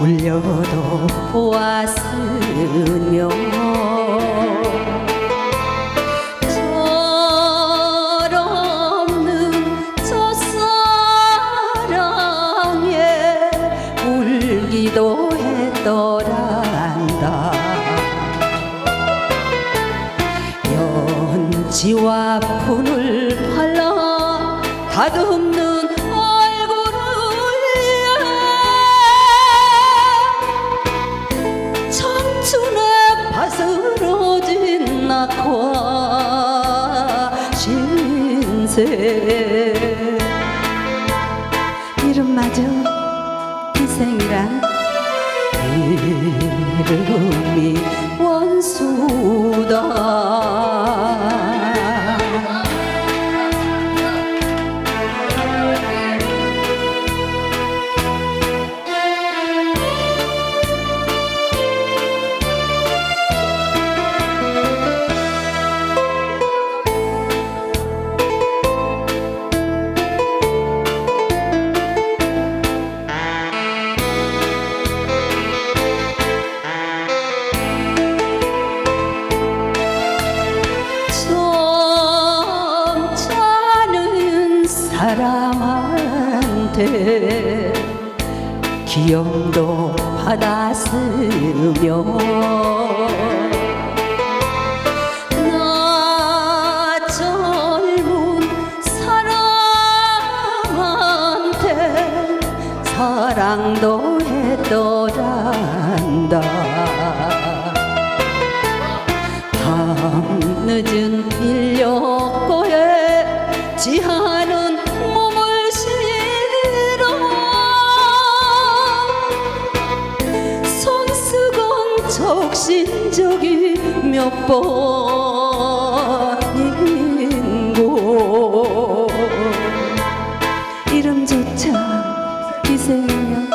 울려도 보았으며 철없는 첫사랑에 울기도 했더란다. 연지와 푼을 발라 다듬는 신세 이름마저 희생이란 이름이 원수 사람한테 기염도 받았으며 나 젊은 사람한테 사랑도 했더란다. 밤 늦은 인력거에 지하 적신적이 몇 번인고. 이름조차 희생이며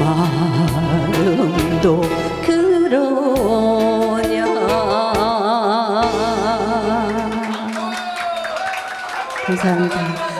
마음도 그러냐. 감사합니다